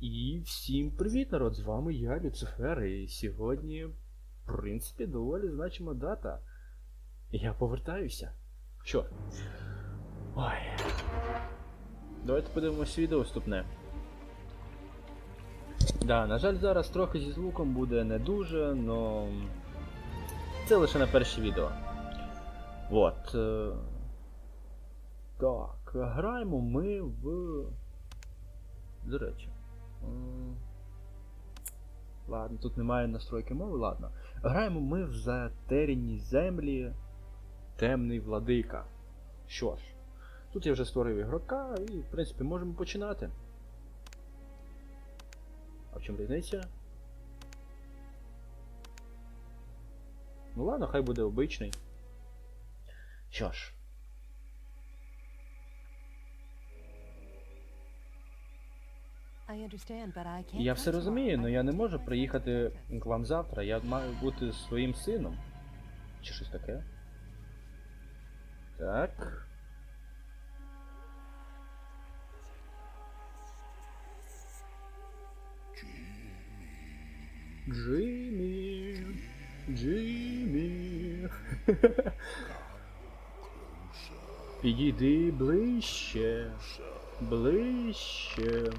І всім привіт, народ! З вами я, Люцифер, і сьогодні, в принципі, доволі значима дата. Я повертаюся. Що? Ой. Давайте подивимось відео вступне. Да, на жаль, зараз трохи зі звуком буде не дуже, но це лише на перше відео. Вот. е, Так, граємо ми в. До речі. Ладно, тут немає настройки мови, ладно. Граємо ми в затеряні землі Темний Владика. Що ж, тут я вже створив ігрока і, в принципі, можемо починати. А в чому різниця? Ну ладно, хай буде обичний. Що ж. Я все розумію, але я не можу приїхати к вам завтра. Я маю бути зі своїм сином. Чи щось таке? Так. Джиммі. Джиммі. Підійди ближче. Ближче.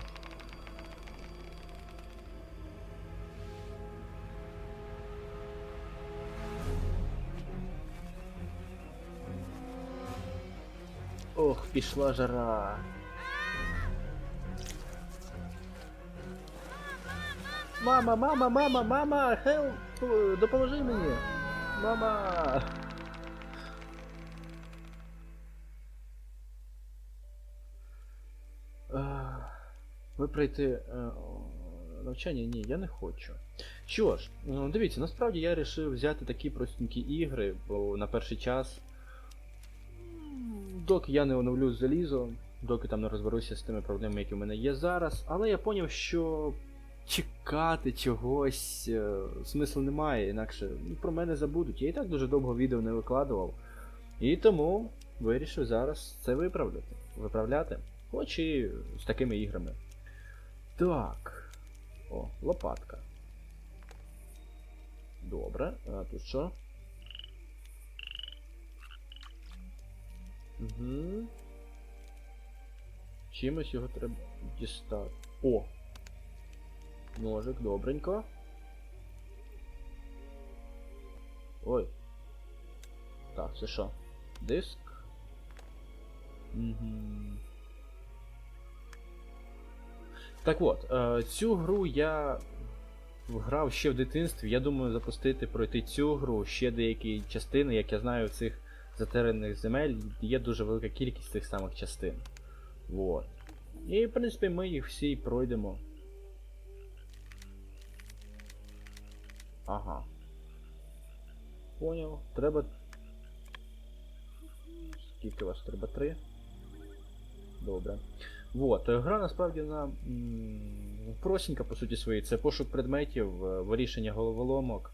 Ох, пішла жара. Мама, мама, мама, мама, хелп, допоможи мені. Мама. Ви пройти е, навчання? Ні, я не хочу. Що ж, ну, дивіться, насправді я вирішив взяти такі простенькі ігри, на перший час доки я не оновлю залізо, доки там не розберуся з тими проблемами, які в мене є зараз, але я зрозумів, що чекати чогось е, смислу немає, інакше ну, про мене забудуть. Я і так дуже довго відео не викладував. І тому вирішив зараз це виправляти. Виправляти. Хоч і з такими іграми. Так. О, лопатка. Добре, а тут що? Угу. Чимось його треба дістати. О! Ножик, добренько. Ой. Так, це що? Диск? Угу. Так от, е, цю гру я грав ще в дитинстві. Я думаю запустити, пройти цю гру, ще деякі частини, як я знаю, цих затеряних земель є дуже велика кількість тих самих частин. Вот. І, в принципі, ми їх всі пройдемо. Ага. Поняв. Треба. Скільки вас треба? Три? Добре. Вот. е, Гра насправді м, простенька по суті своїй. Це пошук предметів, е, вирішення головоломок.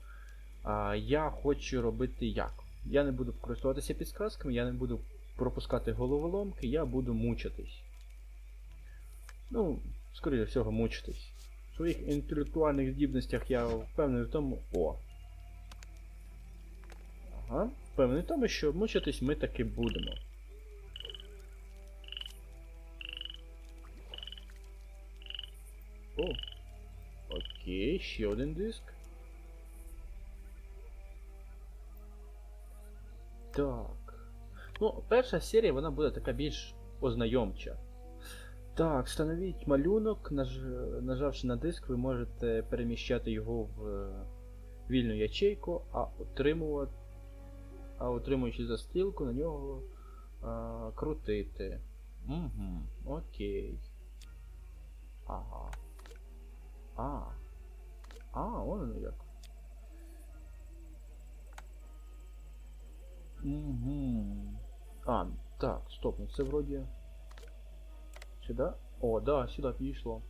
А я хочу робити як? Я не буду користуватися підсказками, я не буду пропускати головоломки, я буду мучитись. Ну, скоріше всього, мучитись. Своїх інтелектуальних здібностях я впевнений в тому. О. Ага. Впевнений в тому, що мучитись ми таки будемо. О. Окей, ще один диск. Так. Ну, перша серія вона буде така більш ознайомча. Так, встановіть малюнок, наж... нажавши на диск, ви можете переміщати його в е, вільну ячейку, а отримувати. А отримуючи застілку, на нього а, крутити. Угу, окей. Ага. А. А, воно як. Угу. А, так, стоп, ну це вроді. Сюда? О, да, сюда підійшло.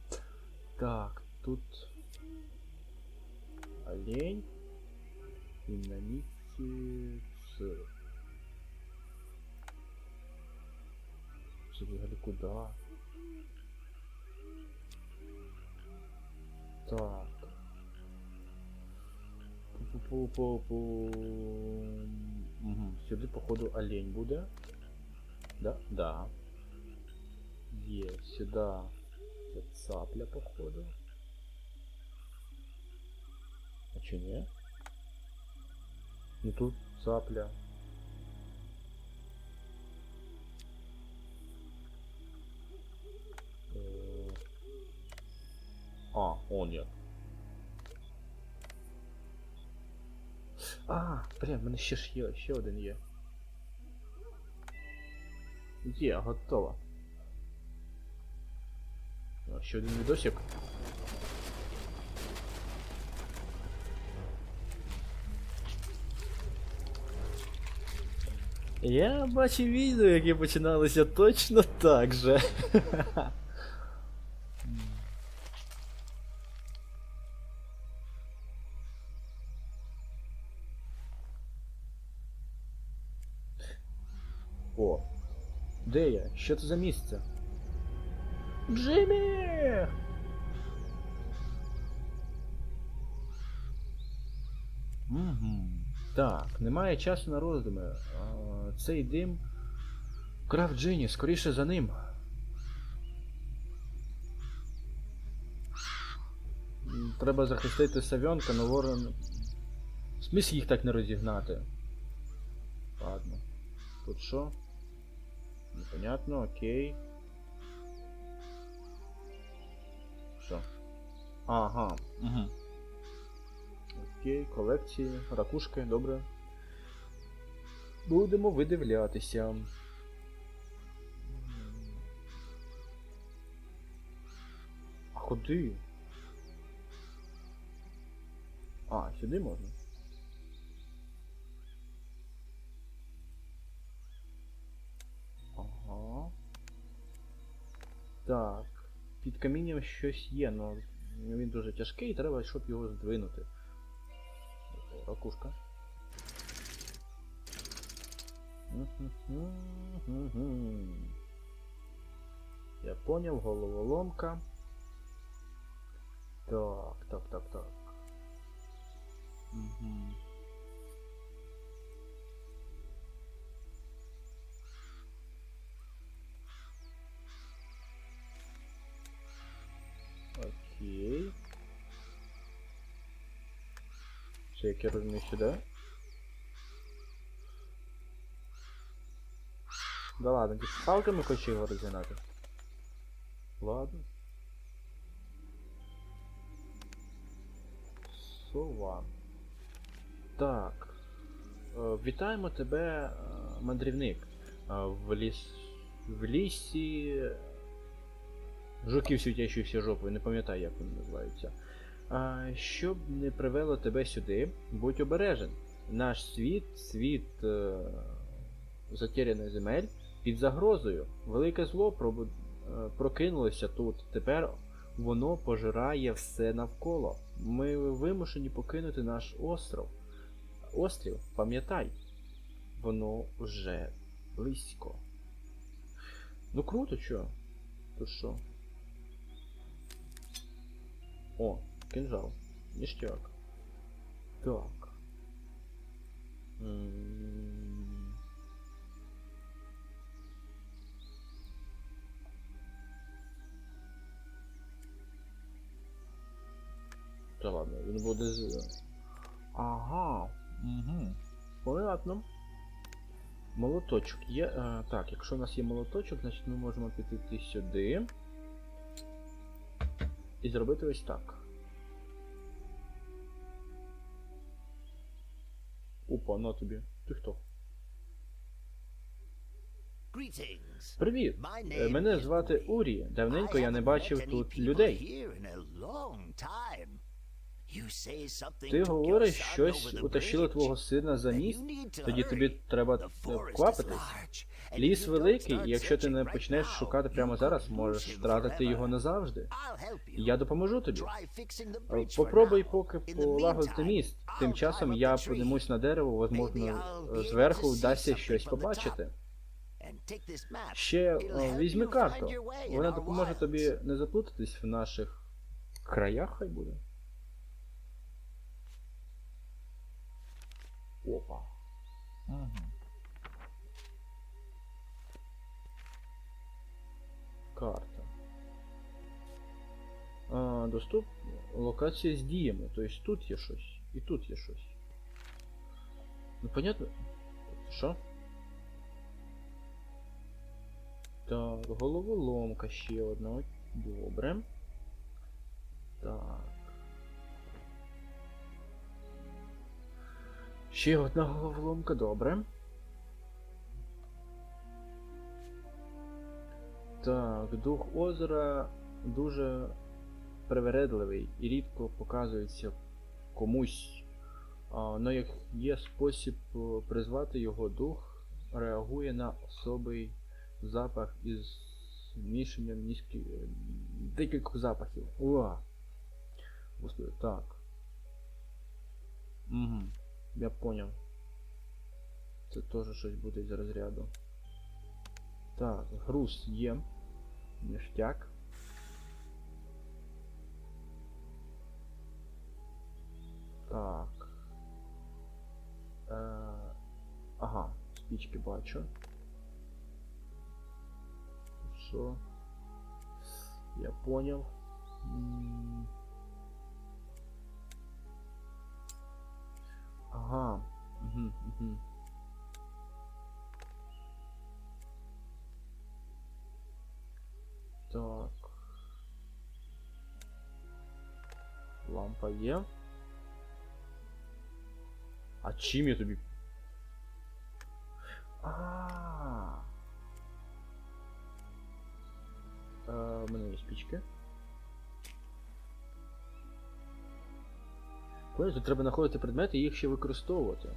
Так, тут. Олень. Динамит. Це... Це взагалі куди? Так. Пу-пу-пу-пу. Угу. Сюди, походу, олень буде. Да? Да. Є, сюди. Це цапля, походу. А чи ні? Ну тут цапля. Е, А, он я. А, блін, в мене ще ж є, ще один є. Є, готово. А, Ще один відосик. Я бачив відео, які починалися точно так же. О, де я? Що це за місце? Джиммі! Угу. Так, немає часу на роздуми. Цей дим. Крафт Джині, скоріше за ним. Треба захистити Савьонка, но ворон. Сміс їх так не розігнати. Ладно. Тут що? Непонятно, окей. Ага. Угу. Окей, колекції, ракушки, добре. Будемо видивлятися. А куди? А, сюди можна? Ага. Так. Під камінням щось є, але він дуже тяжкий, треба, щоб його здвинути. Ракушка. Я поняв, головоломка. Так, так, так, так. Угу. Окей. Я розумію сюди. Да ладно, ти палками хочеш його розігнати? Ладно. Сова. Так. Е, Вітаємо тебе, е, мандрівник. Е, В ліс. В лісі. Жуків світящихся жопою, не пам'ятаю, як вони називаються. А, щоб не привело тебе сюди, будь обережен. Наш світ, світ е, затеряних земель, під загрозою. Велике зло пробу... е, прокинулося тут. Тепер воно пожирає все навколо. Ми вимушені покинути наш остров. Острів, пам'ятай, воно вже близько. Ну круто, чо? То що? О, кинжал. Ништяк. Так. М. Та ладно, він буде з. Ага. Угу. Понятно. Молоточок є. Е, так, якщо у нас є молоточок, значить ми можемо піти сюди. І зробити ось так. Опа, на тобі. Ти хто? Привіт! Е, Мене звати Урі. Давненько я не бачив тут людей. Ти говориш, щось утащило твого сина за міст, to тоді тобі треба квапитись. Ліс великий, і якщо ти не почнеш шукати прямо зараз, можеш втратити його назавжди. Я допоможу тобі. Е, Попробуй поки полагодити міст. Тим часом я поднимусь на дерево, возможно, зверху вдасться щось побачити. Ще е, візьми карту. Вона допоможе тобі не заплутатись в наших краях, хай буде. Опа. Угу. Доступ. Локація з діями. Тобто тут є щось. І тут є щось. Ну понятно. Що? Так, головоломка ще одна. Добре. Так. Ще одна головоломка, добре. Так, дух озера дуже привередливий і рідко показується комусь. Але як є спосіб е, призвати його дух, реагує на особий запах із змішанням низькі... декількох запахів. Уа! Так. Угу. Я поняв. Це теж щось буде з розряду. Так, груз є. Ништяк. Так. Е, ага, спічки бачу. Що? Я понял. Ага. Угу, угу. Так. Лампа є. А чим я тобі? А. Е, У мене є спічки. Понял, тут треба знаходити предмети і їх ще використовувати.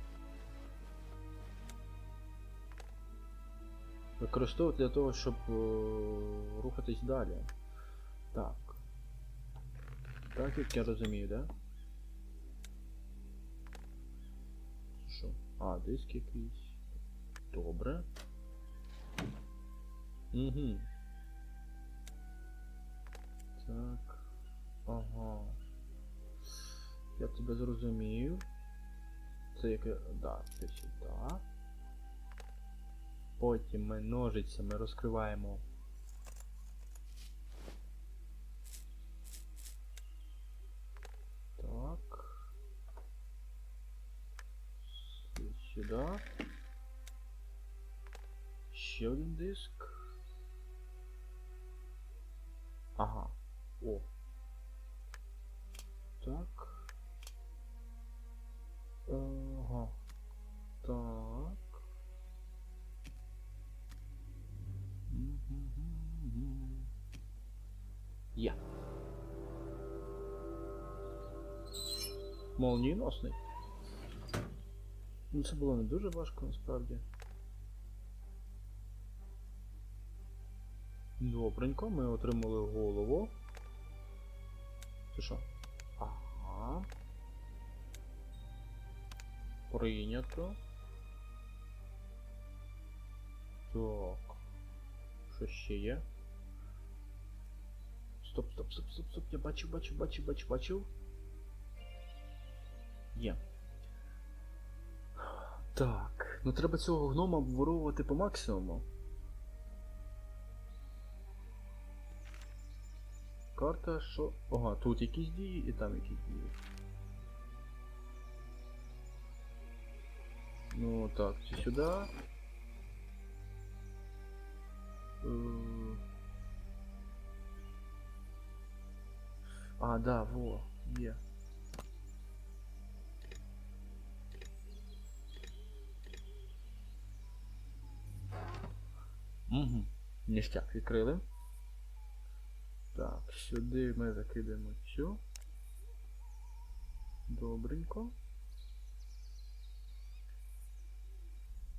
Використовувати для того, щоб е, рухатись далі. Так. Так, як я розумію, да? А, диск якийсь. Добре. Угу. Так. Ага. Я тебе зрозумів. Це яке. Да, це сюди. Потім ми ножицями розкриваємо. Сюди. Ще один диск. Ага. О. Так. Ага. Так. Мгм. Є. Молнієносний. Ну це було не дуже важко насправді. Добренько, ми отримали голову. Це що? Ага. Прийнято. Так. Що ще є? Стоп, стоп, стоп, стоп, стоп. Я бачу, бачу, бачу, бачу, бачу. Є. Так. Ну треба цього гнома обворовувати по максимуму. Карта, що. Ага, тут якісь дії і там якісь дії. Ну так, це сюди. Е, А, да, во, є. Угу. Ніштяк відкрили. Так, сюди ми закидаємо цю. Добренько.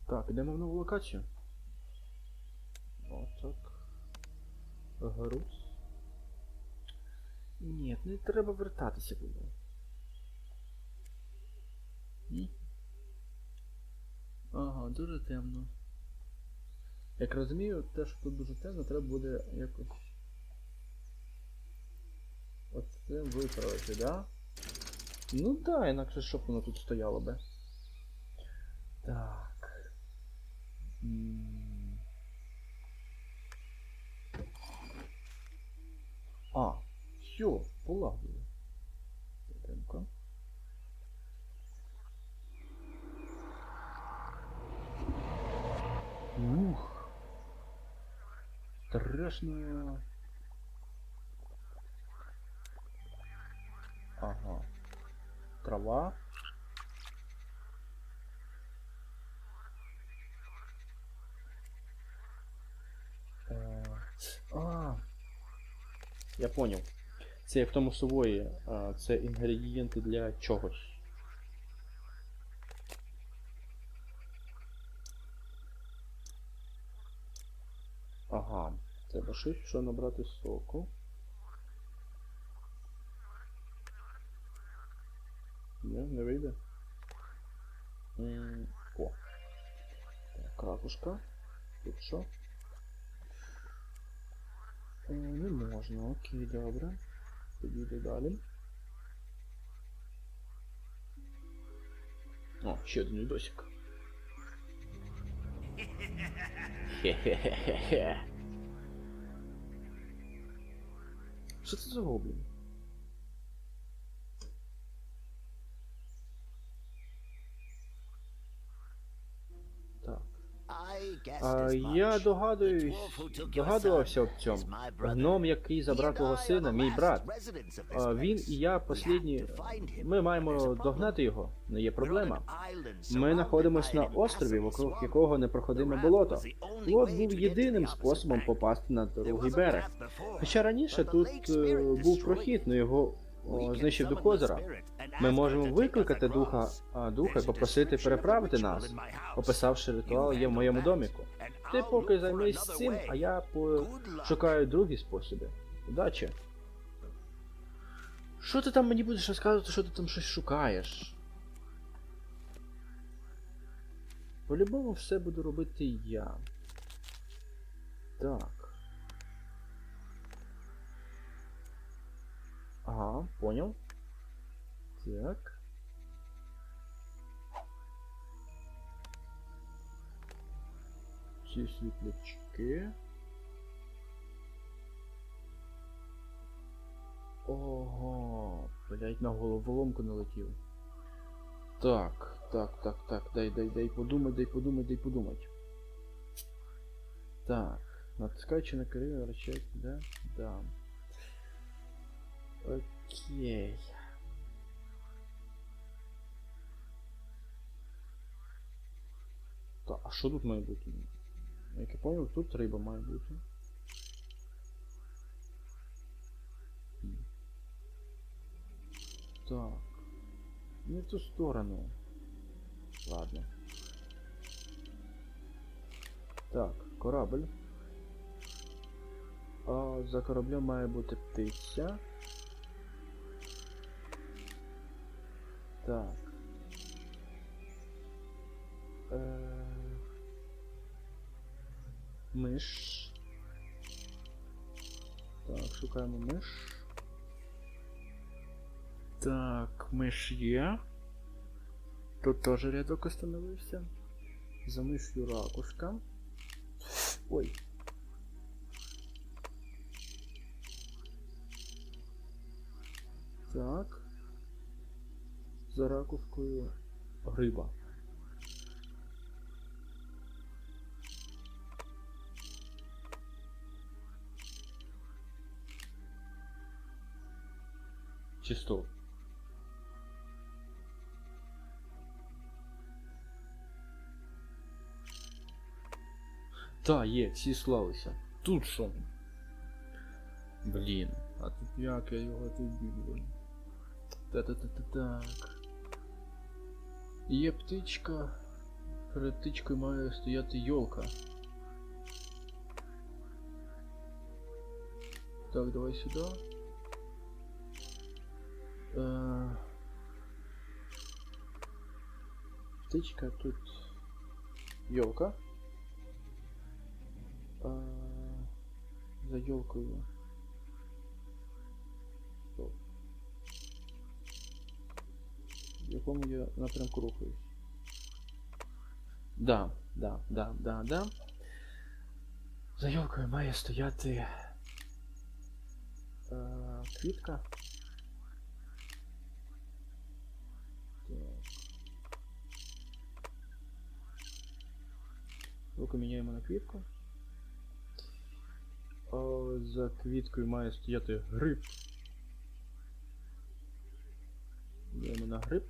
Так, йдемо в нову локацію. Отак. Груз. Ні, не треба вертатися було. Ага, дуже темно. Як розумію, те, що тут дуже темно, треба буде якось. Оце виправити, да? Ну да, інакше щоб воно тут стояло би. Так. А, все, полагодили. Тихенько. Ух. Страшно. Ага. Трава. Е, А. Я поняв. Це як в тому сувої. Це інгредієнти для чогось. Ага. Щось, що набрати соку. Не, не вийде. О. Так, ракушка. Тут що? Е, Не можна, окей, добре. Тоді йду далі. О, ще один відосик. Хе-хе-хе-хе. Що це за гоблін? А, я догадуюсь, догадувався об цьому. Гном, який забрав твого сина, мій брат. А, Він і я послідні. Ми маємо догнати його. Не є проблема. Ми знаходимося на острові, вокруг якого непроходиме болото. way був єдиним способом попасти на другий берег. Хоча раніше тут е, був прохід, але його знищив дух озера. Ми можемо викликати духа, духа і попросити переправити нас, описавши ритуал є в моєму доміку. Ти поки займись цим, а я пошукаю другі способи. Удачі. Що ти там мені будеш розказувати, що ти там щось шукаєш? По-любому все буду робити я. Так. Ага, понял. Так. Ці світлячки. Ого, блять, на головоломку налетів. Так, так, так, так, дай, дай, дай подумать, дай подумать, дай подумать. Так, натискаючи на кривий рычаг, да? Да. Окей. Так, а що тут має бути? Як я понял, тут риба має бути. Так. Не в ту сторону. Ладно. Так, корабль. А за кораблем має бути птиця. Так. Е... Миш. Так, шукаємо миш. Так, миш є. Тут теж рядок остановився. За миш'ю ракушка. Ой. Так. За ракушкою риба. Чисто. Та, є, всі слалися. Тут що? Блін, а тут як я його тоді, блін. Та-та-та-та-так. Є птичка. Перед птичкою має стояти йолка. Так, давай сюди. Е, Птичка тут. Йолка. Е, За йолкою. В якому я напрямку рухаюсь? Да, да, да, да, да. За йолкою має стояти е, квітка. Так. Міняємо на квітку. А за квіткою має стояти гриб. Йдемо на гриб.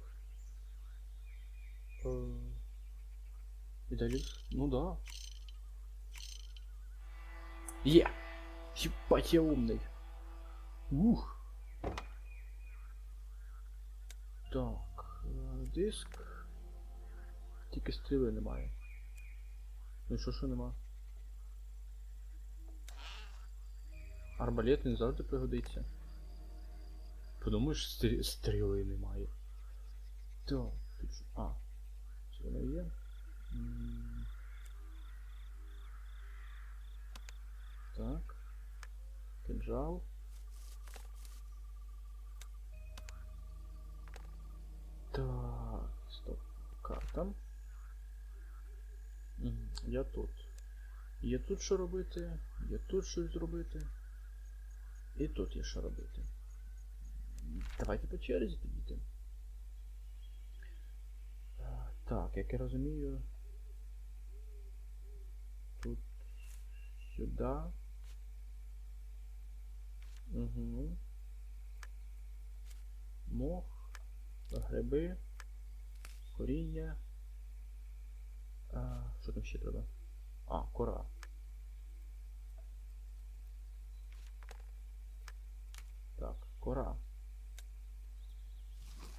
І. Ну да. Є! Єбать, я умний. Ух. Так, е, диск. Тільки стріли немає. Ну і що, що нема? Арбалет він завжди пригодиться. Подумаєш, стрі- стріли немає. Так, тут? А, це воно є. Так. Кинжал. Так, стоп. Карта. Я тут. Є тут що робити, є тут щось зробити. І тут є що робити. Давайте по черзі тоді. Е, Так, як я розумію. Тут сюди. Угу. Мох, гриби, коріння. А, що там ще треба? А, кора. Так, кора.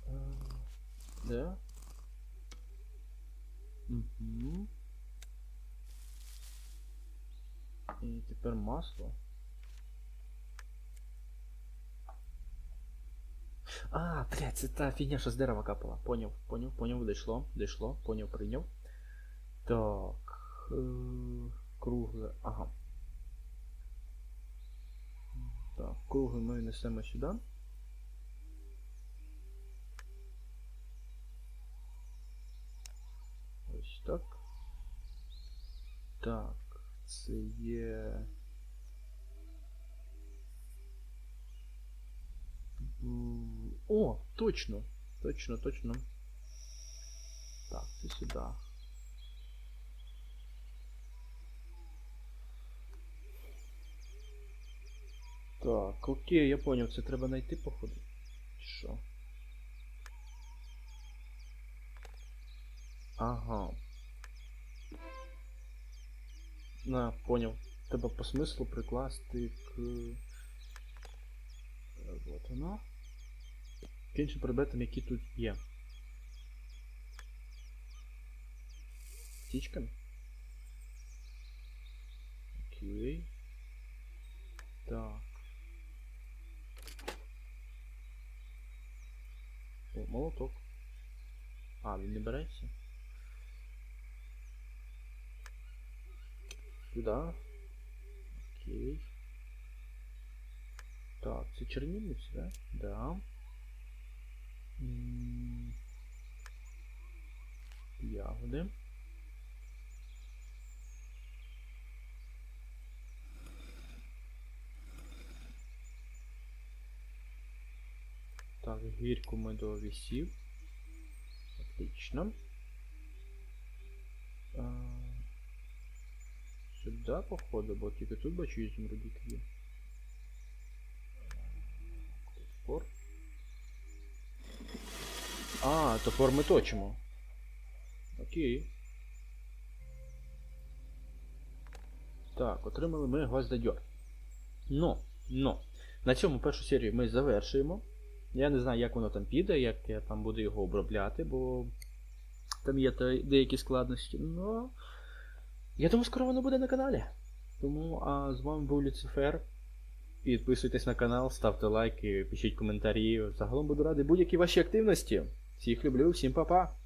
Е, Де? Угу. І тепер масло. А, блядь, це та фігня, що з дерева капала. Поняв, поняв, поняв, дійшло, дійшло, поняв, прийняв. Так. Е, кругле. Ага. Так, кругле ми несемо сюди. Ось так. Так, це є. О, точно! Точно, точно. Так, це сюди. Так, окей, я поняв, це треба знайти, походу. Що? Ага. На, поняв. Треба по смислу прикласти к. Е, Вот воно. К іншим предметам, які тут є. Птічка. Окей. Так. О, молоток. А, він не береться. Сюда. Окей. Так, це чернильниці, да? Да. Ягоди. Так, гірку ми довісів. Отлично. А, сюди, походу, бо тільки тут бачу ізумрудик є. Топор. А, топор ми точимо. Окей. Так, отримали ми гвоздодьор. Но, но. На цьому першу серію ми завершуємо. Я не знаю, як воно там піде, як я там буду його обробляти, бо там є деякі складності. Ну. Я думаю, скоро воно буде на каналі. Тому а з вами був Люцифер. Підписуйтесь на канал, ставте лайки, пишіть коментарі. Загалом буду радий будь-якій вашій активності. Всіх люблю, всім па-па!